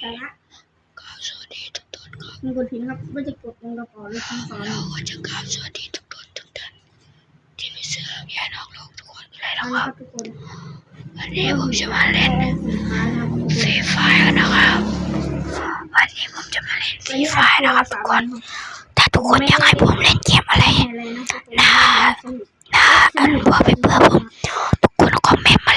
สาระก็สวัสดีทุกท่านครับมีกดผิดนะครับไม่จะกดลงกระเป๋าหรือทิ้งฝาหเราก็จะกราบสวัสดีทุกท่านทุกท่านที่มีเสื้อแย่นอกโลกทุกคนเลยนะครับทุกคนวันนี้ผมจะมาเล่นฟรีไฟร์นะครับวันนี้ผมจะมาเล่นฟรีไฟร์นะครับทุกคนถ้าทุกคนอยากให้ผมเล่นเกมอะไรอะนะกคนน่าน่อันว่าไปเพื่อผมทุกคนคอมเมนต์มา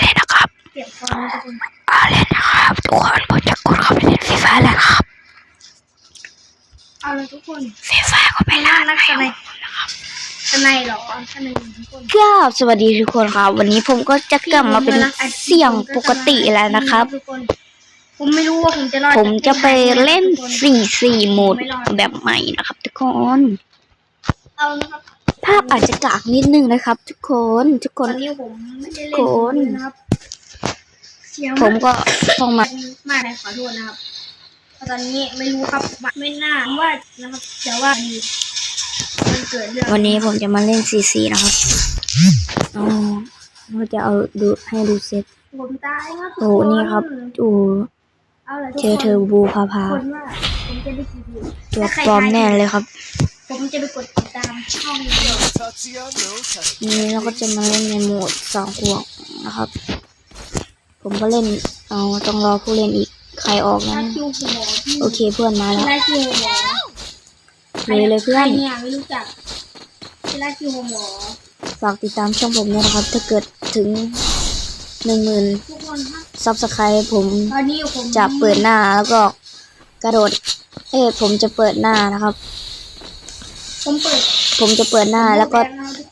เอาเลยทุกคนฟรีไฟร์ก็ไม่ล่านะคข้ารังบในข้างในเหรอข้างในทุกคนก็สวัสดีทุกคนครับ วันนี้ผมก็จะกลับมาเป็นเสียงปกติแล้วนะครับทุกคนผมไม่รู้ว่าผมจะรอดผมจะไปเล่นทุกคสี่สี่โหมดแบบใหม่นะครับ ทุกคนเอานะครับภาพอาจจะกากนิดนึงนะครับ ทุกคนทุกคตอนนนี้ผมไม่ได้เล่นคนนะครับเสียงผมก็ต้องมามากเลยขอโทษนะครับเพราะ ตอนนี้ไม่รู้ครับว่าไม่น่าว่านะครับแต่ว่ามันเกิดเรื่องวันนี้ผมจะมาเล่นซีซีนะครับอ๋อเราจะเอาดูให้ดูเซตผมตายครับโอ้นี่ครับโอ้เอาเลยทุกเจอเทอคนร์บูพาพาคนว่าผมจะได้กี่วิวตัวปลอมแน่เลยครับ ผมจะไปกดติดตามช่องนี้เลยนี้เราก็จะมาเล่นในโหมดสองขวบนะครับ ผมก็เล่นเอาต้องรอผู้เล่นอีกใค รออกนะถ้าคิวหัวพี่โอเคเพื่อนมาแล้วเวลาคิวหัวเลยเลยเพื่อนใครเนี่ยไม่รู้จักเวลาคิวหัวฝากติดตามช่องผมด้วยนะครับ ถ้าเกิดถึงหนึ่งหมื่นทุกคนครับซับสไครต์ผมตอนนี้ผมจะเปิดหน้าแล้วก็กระโดด เอ้ยผมจะเปิดหน้านะครับ ผมเปิด ผมจะเปิดหน้าแล้วก็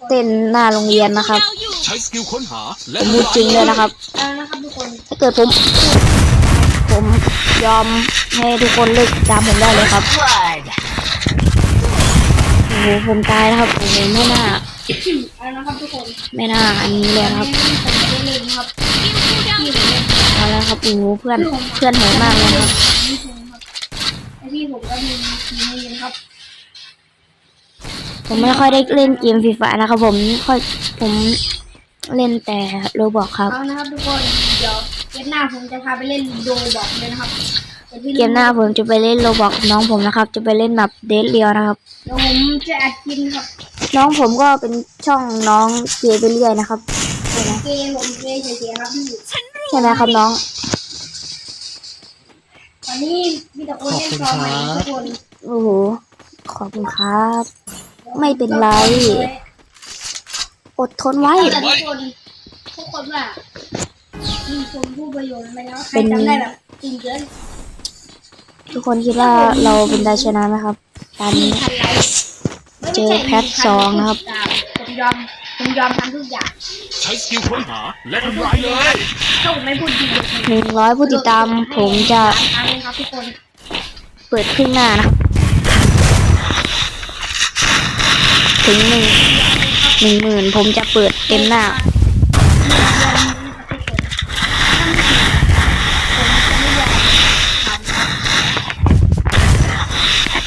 เต้นหน้าโรงเรียนนะครับใช้สกิลค้นหาและผมพูดจริงเลยนะครับเอานะครับทุกคนถ้าเกิดผมผม ยอมให้ทุกคนเลิกติดตามผมได้เลยครับโอ้โหผมตายนะครับโอ้โหไม่น่าเอานะครับทุกคนไม่น่าอันนี้เลยนะครับผมไม่ได้เล่นนะครับพี่ผมเล่นเอาแล้วครับโอ้โหเพื่อนเพื่อนโหดมากเลยนะครับนี่ผมครับไอพี่ผมก็มีทีมนี้นะครับ ผมไม่ค่อยได้เล่นเกมฟีฟ่านะครับ ผมค่อยผมเล่นแต่โรบอกครับเอานะครับทุกคนเดี๋ยวเก มหน้าผมจะพาไปเล่นโดบอกเลยนะครับแต่ที่เกมหน้าผมจะไปเล่นโรบอกน้องผมนะครับ จะไปเล่นแบบเดทเรียวนะครับเดี๋ยวผมจะอัดคลิปครับ น้องผมก็เป็นช่องน้องเจไปเรื่อยนะครับใช่ไหมเกมผมเกมเฉยๆครับพี่ใช่ไหมครับน้องตอนนี้มีแต่คนเล่นซอใหม่ทุกคนโอ้โหขอบคุณครับ ไม่เป็นไร อดทนไว้แต่ทุกคนทุกคนว่า มีคนพูดประโยชน์ไปแล้วใครจำได้แบบจริงเกินทุกคนคิดว่าเราเป็นได้ชนะไหมครับตอนนี้ พันไลค์เจอแพทสองนะครับ ผมยอมผมยอมทำทุกอย่างใช้สกิลค้นหาและทำลายเลย ถ้าผมไม่พูดจริงหนึ่งร้อยผู้ติดตามผมจะสามครั้งเลยครับทุกคนเปิดครึ่งหน้านะครับ ถึงหนึ่งหนึ่งหมื่นผมจะเปิดเต็มหน้า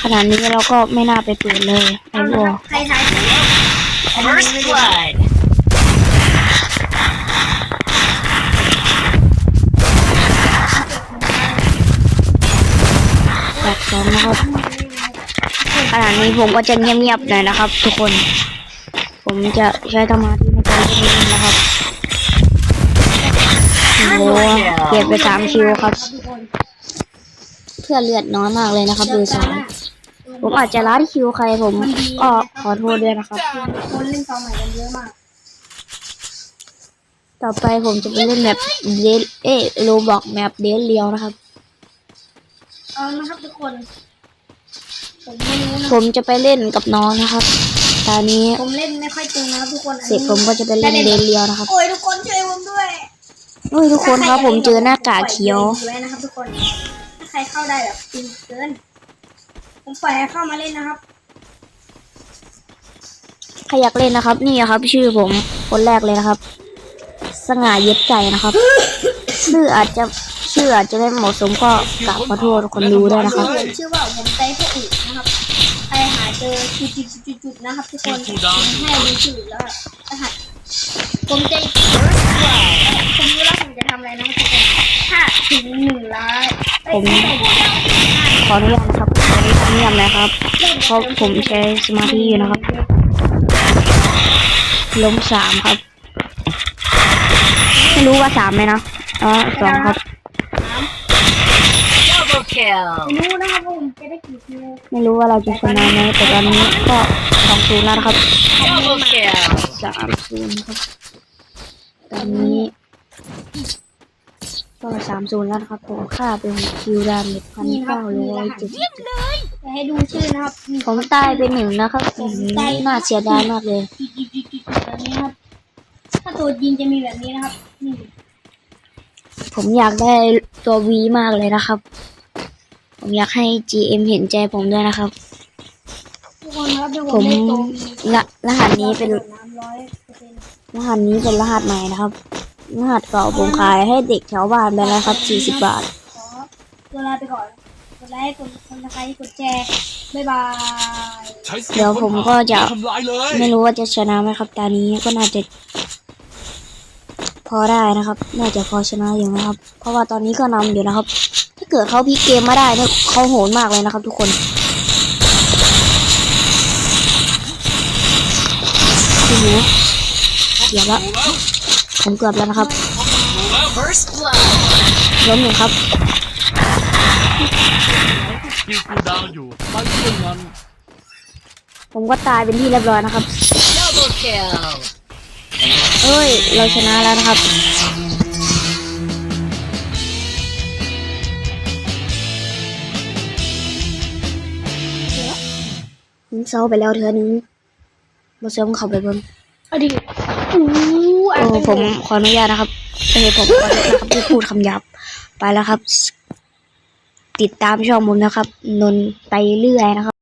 ขนาดนี้เราก็ไม่น่าไปเปิดเลยไอ้เอาวัละวครับใครทายถูก First blood แบบสองนะครับขนาดนี้ผมก็จะเงียบๆหน่อยนะครับ ทุกคน ผมจะใช้สมาธิในการเล่นนะครับโอ้โหเปลี่ยนไปสามคิวครับทุกคนเพื่อเลือดน้อยมากเลยนะครับเบอร์สาม ผมอาจจะล้านคิวใครผมก็ขอโทษด้วยนะครับ คนเล่นซอใหม่กันเยอะมาก ต่อไปผมจะไปเล่นแบบเดทเอโรบอกแมปเดทเลียวนะครับ เอานะครับทุกคน ผมไม่รู้นะ ผมจะไปเล่นกับน้องนะครับ ตอนนี้ผมเล่นไม่ค่อยเก่งนะครับทุกคนอันเสร็นี้จผมก็จะไปเล่นเดทเลียวนะครับโอ้ยทุกคนช่วยผมด้วยเฮ้ยทุกคนครับผมเจอหน้ากากเขียวไว้นะครับทุกคน ถ้าใครเข้าได้แบบจริงเกิน ผมปล่อยให้เข้ามาเล่นนะครับ ใครอยากเล่นนะครับ นี่ครับ ชื่อผมคนแรกเลยนะครับ สง่าเย็ดใจนะครับ ชื่ออาจจะชื่ออาจจะไม่เหมาะสมก็กราบขอโทษคนดูด้วยนะครับผมชื่อว่าผมใจพวกอื่นนะครับใครหาเจอจุดๆๆๆนะครับทุกคนให้ดูชื่อแล้วรหัสผมจะผมรู้แล้วผมจะทำอะไรนะครับทุกคนถ้าถึงหนึ่งล้านผมขออนุญาตนะครับขออนุญาต เงียบนะครับ เพราะผมใช้สมาธิอยู่นะครับ ล้มสามครับ ไม่รู้ว่าสามไหมนะอ๋อสองครับ Double kill ไม่รู้นะครับว่าผมจะได้กี่คิวไม่รู้ว่าเราจะชนะไหมแต่ตอนนี้ก็สองศูนย์แล้วนะครับ Double kill สามศูนย์ครับ ตอนนี้ ก็สามศูนย์แล้วนะครับผมค่าเป็นคิวดาเมจพันเก้าร้อยเจ็ดสิบจะให้ดูชื่อนะครับนี่ผมตายไปหนึ่งนะครับอืมน่าเสียดายมากเลยแบบนี้นะครับ ถ้าตัวยิงจะมีแบบนี้นะครับนี่ผมอยากได้ตัว V มากเลยนะครับ ผมอยากให้ GM เห็นใจผมด้วยนะครับทุกคนครับเดี๋ยวผผมมได้ตัวละรหัสนี้เป็นน้ำร้อยเปอร์เซ็นต์รหัสนี้เป็นรหัสใหม่นะครับ รหัสเก่าผมขายให้เด็กแถวบ้านไปแล้วครับ 40 บาทขอตัวลาไปก่อน กดไลค์กดคนละใครกดแชร์บ๊ายบาย ใช้สกิลเดี๋ยวผมก็จะ ทำลายเลย ไม่รู้ว่าจะชนะไหมครับตอนนี้ก็น่าจะ พอได้นะครับ น่าจะพอชนะอยู่นะครับ เพราะว่าตอนนี้ก็นำอยู่นะครับ ถ้าเกิดเขาพลิกเกมมาได้เนี่ยเขาโหดมากเลยนะครับ ทุกคนโอ้โหเดี๋ยวละ ผมเกือบแล้วนะครับล้มหนึ่งครับสกิลคูดาวอยู่ไปเรื่องนั้นผมก็ตายเป็นที่เรียบร้อยนะครับ เอ้ย เราชนะแล้วนะครับยิงเซาไปแล้วเธอนึงมาเสริมเขาไปเบิ่งอดีต อู้อันโอ้เป็นผมขออนุญาตนะครับเออผมขอโทษนะครับที่พูดคำหยาบไปแล้วครับ ติดตามช่องผมนะครับ นนท์ไปเรื่อยนะครับ